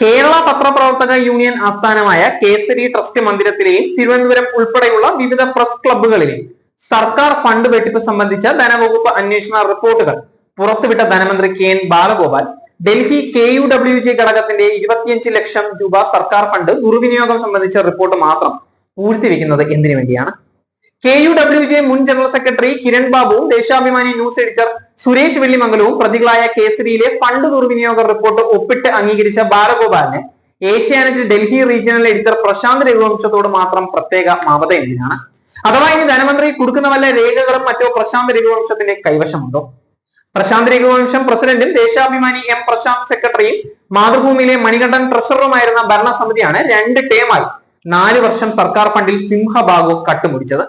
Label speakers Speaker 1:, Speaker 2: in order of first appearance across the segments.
Speaker 1: കേരള പത്രപ്രവർത്തക യൂണിയൻ ആസ്ഥാനമായ കേസരി ട്രസ്റ്റ് മന്ദിരത്തിലെയും തിരുവനന്തപുരം ഉൾപ്പെടെയുള്ള വിവിധ പ്രസ് ക്ലബ്ബുകളിലെയും സർക്കാർ ഫണ്ട് വെട്ടിപ്പ് സംബന്ധിച്ച ധനവകുപ്പ് അന്വേഷണ റിപ്പോർട്ടുകൾ. പുറത്തുവിട്ട ധനമന്ത്രി K N Balagopal Delhi K U W G ഘടകത്തിന്റെ ഇരുപത്തിയഞ്ച് ലക്ഷം രൂപ സർക്കാർ ഫണ്ട് ദുർവിനിയോഗം സംബന്ധിച്ച റിപ്പോർട്ട് മാത്രം പൂഴ്ത്തിവെക്കുന്നത് എന്തിനു വേണ്ടിയാണ്? കെ യു ഡബ്ല്യു ജെ മുൻ ജനറൽ സെക്രട്ടറി കിരൺ ബാബുവും ദേശാഭിമാനി ന്യൂസ് എഡിറ്റർ സുരേഷ് വെള്ളിമംഗലവും പ്രതികളായ കേസരിയിലെ ഫണ്ട് ദുർവിനിയോഗ റിപ്പോർട്ട് ഒപ്പിട്ട് അംഗീകരിച്ച ബാലഗോപാലിന് ഏഷ്യാനെറ്റ് ഡൽഹി റീജിയണൽ എഡിറ്റർ പ്രശാന്ത് രഘുവംശത്തോട് മാത്രം പ്രത്യേക മമത എന്തിനാണ്? അഥവാ ഇനി ധനമന്ത്രി കൊടുക്കുന്ന വല്ല രേഖകളും മറ്റോ പ്രശാന്ത് രഘുവംശത്തിന്റെ കൈവശമുണ്ടോ? പ്രശാന്ത് രഘുവംശം പ്രസിഡന്റും ദേശാഭിമാനി എം പ്രശാന്ത് സെക്രട്ടറിയും മാതൃഭൂമിയിലെ മണികണ്ഠൻ ട്രഷററുമായിരുന്ന ഭരണസമിതിയാണ് രണ്ട് ടേമായി നാല് വർഷം സർക്കാർ ഫണ്ടിൽ സിംഹഭാഗവും കട്ടുമുടിച്ചത്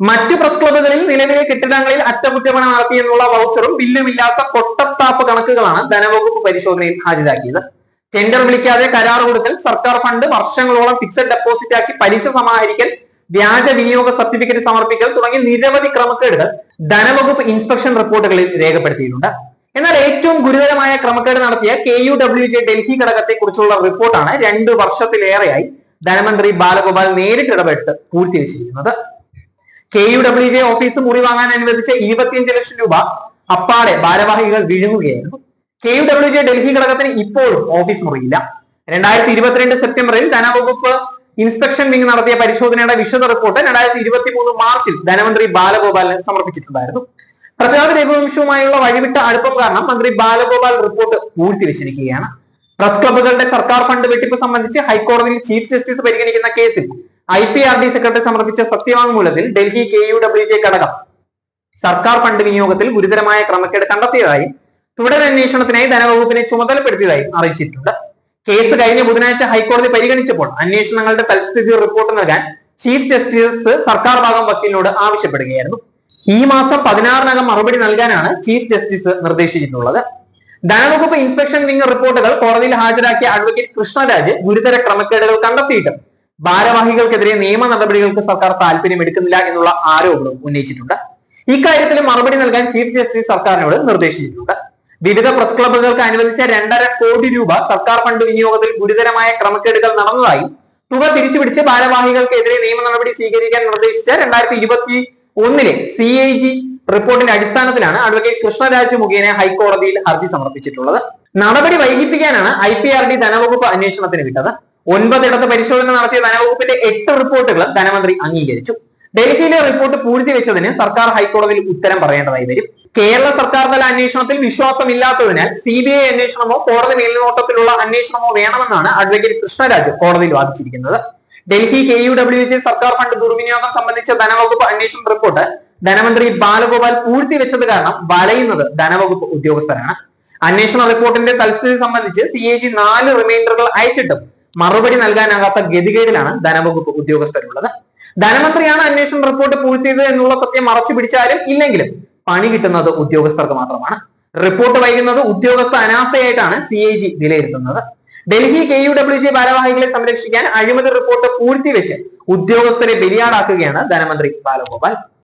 Speaker 1: മറ്റു പ്രസ് ക്ലബ്ബുകളിൽ നിലവിലെ കെട്ടിടങ്ങളിൽ അറ്റകുറ്റപ്പണി നടത്തിയെന്നുള്ള വൗച്ചറും ബില്ലുമില്ലാത്ത പൊട്ടത്താപ്പ് കണക്കുകളാണ് ധനവകുപ്പ് പരിശോധനയിൽ ഹാജരാക്കിയത്. ടെൻഡർ വിളിക്കാതെ കരാർ കൊടുക്കൽ സർക്കാർ ഫണ്ട് വർഷങ്ങളോളം ഫിക്സഡ് ഡെപ്പോസിറ്റ് ആക്കി പലിശ സമാഹരിക്കൽ വ്യാജ വിനിയോഗ സർട്ടിഫിക്കറ്റ് സമർപ്പിക്കൽ തുടങ്ങി നിരവധി ക്രമക്കേടുകൾ ധനവകുപ്പ് ഇൻസ്പെക്ഷൻ റിപ്പോർട്ടുകളിൽ രേഖപ്പെടുത്തിയിട്ടുണ്ട്. എന്നാൽ ഏറ്റവും ഗുരുതരമായ ക്രമക്കേട് നടത്തിയ K U W J Delhi ഘടകത്തെ കുറിച്ചുള്ള റിപ്പോർട്ടാണ് രണ്ടു വർഷത്തിലേറെയായി ധനമന്ത്രി ബാലഗോപാൽ നേരിട്ട് ഇടപെട്ട് പൂഴ്ത്തിവെച്ചിരിക്കുന്നത്. K U W J office മുറി വാങ്ങാൻ അനുവദിച്ച ഇരുപത്തിയഞ്ച് ലക്ഷം രൂപ അപ്പാടെ ഭാരവാഹികൾ വിഴുങ്ങുകയായിരുന്നു. K U W J Delhi ഘടകത്തിന് ഇപ്പോഴും ഓഫീസ് മുറിയില്ല. രണ്ടായിരത്തി ഇരുപത്തിരണ്ട് സെപ്റ്റംബറിൽ ധനവകുപ്പ് ഇൻസ്പെക്ഷൻ വിംഗ് നടത്തിയ പരിശോധനയുടെ വിശദ റിപ്പോർട്ട് രണ്ടായിരത്തി ഇരുപത്തി മൂന്ന് മാർച്ചിൽ ധനമന്ത്രി ബാലഗോപാലിന് സമർപ്പിച്ചിട്ടുണ്ടായിരുന്നു. പ്രശാന്ത് രഘുവംശവുമായുള്ള വഴിവിട്ട അടുപ്പം കാരണം മന്ത്രി ബാലഗോപാൽ റിപ്പോർട്ട് പൂഴ്ത്തിവെച്ചിരിക്കുകയാണ്. പ്രസ് ക്ലബ്ബുകളുടെ സർക്കാർ ഫണ്ട് വെട്ടിപ്പ് സംബന്ധിച്ച് ഹൈക്കോടതിയിൽ ചീഫ് ജസ്റ്റിസ് പരിഗണിക്കുന്ന കേസിൽ I P R D secretary സമർപ്പിച്ച സത്യവാങ്മൂലത്തിൽ Delhi K U W J ഘടകം സർക്കാർ ഫണ്ട് വിനിയോഗത്തിൽ ഗുരുതരമായ ക്രമക്കേട് കണ്ടെത്തിയതായി തുടരന്വേഷണത്തിനായി ധനവകുപ്പിനെ ചുമതലപ്പെടുത്തിയതായി അറിയിച്ചിട്ടുണ്ട്. കേസ് കഴിഞ്ഞ ബുധനാഴ്ച ഹൈക്കോടതി പരിഗണിച്ചപ്പോൾ അന്വേഷണങ്ങളുടെ തൽസ്ഥിതി റിപ്പോർട്ട് നൽകാൻ ചീഫ് ജസ്റ്റിസ് സർക്കാർ ഭാഗം വക്കീലിനോട് ആവശ്യപ്പെടുകയായിരുന്നു. ഈ മാസം പതിനാറിനകം മറുപടി നൽകാനാണ് ചീഫ് ജസ്റ്റിസ് നിർദ്ദേശിച്ചിട്ടുള്ളത്. ധനവകുപ്പ് ഇൻസ്പെക്ഷൻ വിംഗ് റിപ്പോർട്ടുകൾ കോടതിയിൽ ഹാജരാക്കിയ അഡ്വക്കേറ്റ് കൃഷ്ണരാജ് ഗുരുതര ക്രമക്കേടുകൾ കണ്ടെത്തിയിട്ടും ഭാരവാഹികൾക്കെതിരെ നിയമ നടപടികൾക്ക് സർക്കാർ താല്പര്യം എടുക്കുന്നില്ല എന്നുള്ള ആരോപണം ഉന്നയിച്ചിട്ടുണ്ട്. ഇക്കാര്യത്തിൽ മറുപടി നൽകാൻ ചീഫ് ജസ്റ്റിസ് സർക്കാരിനോട് നിർദ്ദേശിച്ചിട്ടുണ്ട്. വിവിധ പ്രസ് ക്ലബ്ബുകൾക്ക് അനുവദിച്ച രണ്ടര കോടി രൂപ സർക്കാർ ഫണ്ട് വിനിയോഗത്തിൽ ഗുരുതരമായ ക്രമക്കേടുകൾ നടന്നതായി തുക തിരിച്ചുപിടിച്ച് ഭാരവാഹികൾക്കെതിരെ നിയമ നടപടി സ്വീകരിക്കാൻ നിർദ്ദേശിച്ച രണ്ടായിരത്തി ഇരുപത്തി ഒന്നിലെ സി ഐ ജി റിപ്പോർട്ടിന്റെ അടിസ്ഥാനത്തിലാണ് അഡ്വക്കേറ്റ് കൃഷ്ണരാജ് മുഖേന ഹൈക്കോടതിയിൽ ഹർജി സമർപ്പിച്ചിട്ടുള്ളത്. നടപടി വൈകിപ്പിക്കാനാണ് ഐ പി ആർ ഡി ധനവകുപ്പ് അന്വേഷണത്തിന് വിട്ടത്. ഒൻപതിടത്ത് പരിശോധന നടത്തിയ ധനവകുപ്പിന്റെ എട്ട് റിപ്പോർട്ടുകൾ ധനമന്ത്രി അംഗീകരിച്ചു. ഡൽഹിയിലെ റിപ്പോർട്ട് പൂഴ്ത്തിവെച്ചതിന് സർക്കാർ ഹൈക്കോടതിയിൽ ഉത്തരം പറയേണ്ടതായി വരും. കേരള സർക്കാർ തല അന്വേഷണത്തിൽ വിശ്വാസമില്ലാത്തതിനാൽ സി ബി ഐ അന്വേഷണമോ കോടതി മേൽനോട്ടത്തിലുള്ള അന്വേഷണമോ വേണമെന്നാണ് അഡ്വക്കേറ്റ് കൃഷ്ണരാജ് കോടതിയിൽ വാദിച്ചിരിക്കുന്നത്. Delhi K U W H സർക്കാർ ഫണ്ട് ദുർവിനിയോഗം സംബന്ധിച്ച ധനവകുപ്പ് അന്വേഷണ റിപ്പോർട്ട് ധനമന്ത്രി ബാലഗോപാൽ പൂഴ്ത്തിവെച്ചത് കാരണം വലയുന്നത് ധനവകുപ്പ് ഉദ്യോഗസ്ഥരാണ്. അന്വേഷണ റിപ്പോർട്ടിന്റെ തൽസ്ഥിതി സംബന്ധിച്ച് സി എ ജി നാല് റിമൈൻഡറുകൾ അയച്ചിട്ടും മറുപടി നൽകാനാകാത്ത ഗതികേടിലാണ് ധനവകുപ്പ് ഉദ്യോഗസ്ഥരുള്ളത്. ധനമന്ത്രിയാണ് അന്വേഷണ റിപ്പോർട്ട് പൂഴ്ത്തിയത് എന്നുള്ള സത്യം മറച്ചു പിടിച്ചാലും ഇല്ലെങ്കിലും പണി കിട്ടുന്നത് ഉദ്യോഗസ്ഥർക്ക് മാത്രമാണ്. റിപ്പോർട്ട് വൈകുന്നത് ഉദ്യോഗസ്ഥ അനാസ്ഥയായിട്ടാണ് സി ഐ ജി വിലയിരുത്തുന്നത്. Delhi K U W G ഭാരവാഹികളെ സംരക്ഷിക്കാൻ അഴിമതി റിപ്പോർട്ട് പൂഴ്ത്തിവെച്ച് ഉദ്യോഗസ്ഥരെ ബലിയാടാക്കുകയാണ് ധനമന്ത്രി ബാലഗോപാൽ.